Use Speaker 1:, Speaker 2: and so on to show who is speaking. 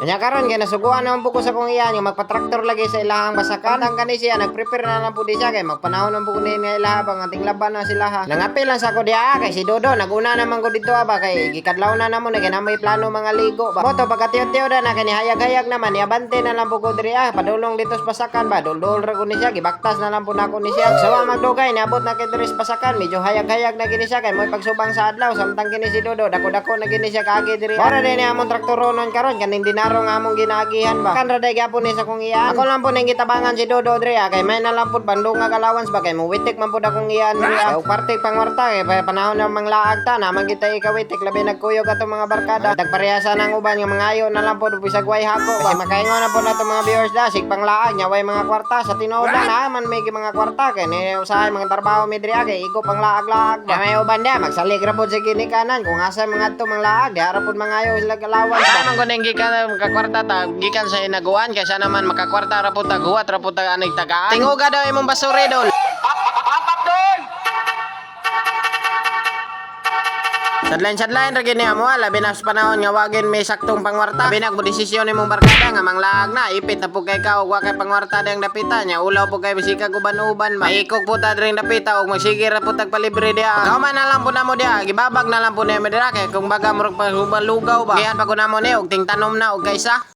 Speaker 1: Kanya karon kay nasuguan naman po ko sa kong iyan yung magpa-tractor lagi sa ilahang basakan. Ang kani siya nag-prepare na lang po di siya kay magpanahon naman po ni nga ilaha bang ating laban na sila ha. Nangapil lang sa ko diya kay si Dodo naguna naman ko dito ba kay gikadlaw na namon kay na may plano mga ligo ba. Moto pagkatiyo-tiyo na na kay hayag-hayag naman iabante na lang po ko diri ah padulong dito sa basakan ba dul-dul ra ko ni gibaktas na lang po nako ni siya. Sawa magdugay niabot na kay diri sa basakan medyo hayag-hayag na gini siya kay mo pagsubang sa adlaw samtang kini si Dodo dako-dako na gini siya kaagi diri. Para din among traktoronon karon kaning dinaro nga among ginaagihan ba. Kan ra day gyapon ni sa kong iyan. Ako lang po ning gitabangan si Dodo diri ah kay may na lang po bandong nga allowance ba kay mo witik man po akong iyan diri ah. Ug parte pangwarta kay pa- panahon na mang laag ta naman kita ikawitik labi nagkuyog ato mga barkada. Dagparehasa nang uban nga mga ayo na lang po bisag way hako kasi makaingon na po nato mga viewers da sig panglaag nya way mga kwarta sa tinuod ha man may mga kwarta kay ni usahay mga trabaho mi diri ah, kay igo panglaag-laag ba. May uban da magsalig ra po sa ginikanan kung asa mga to mga laag di ara po mga ayo sila allowance. Ay man guneng gikan makakwarta ta gikan sa inaguan kay sa naman makakwarta ra po ta guwat ra po ta anig tagaan. Tinguga daw imong basuri dol. Sadlain-sadlain ra gini amo labi na panahon nga wagin may saktong pangwarta. Labi na mo desisyon imong barkada nga manglaag na ipit na po kay ka ug wa kay pangwarta dang dapita nya ulaw po kay bisika guban-uban ba. Maikog po ta dring dapita ug magsige ra po tag palibre dia. Kauman na lang po namo dia gibabag na lang po ni medira kay kung baga murag pa lugaw ba. Kiyan pa ko namo ni ug tingtanom na ug kaysa.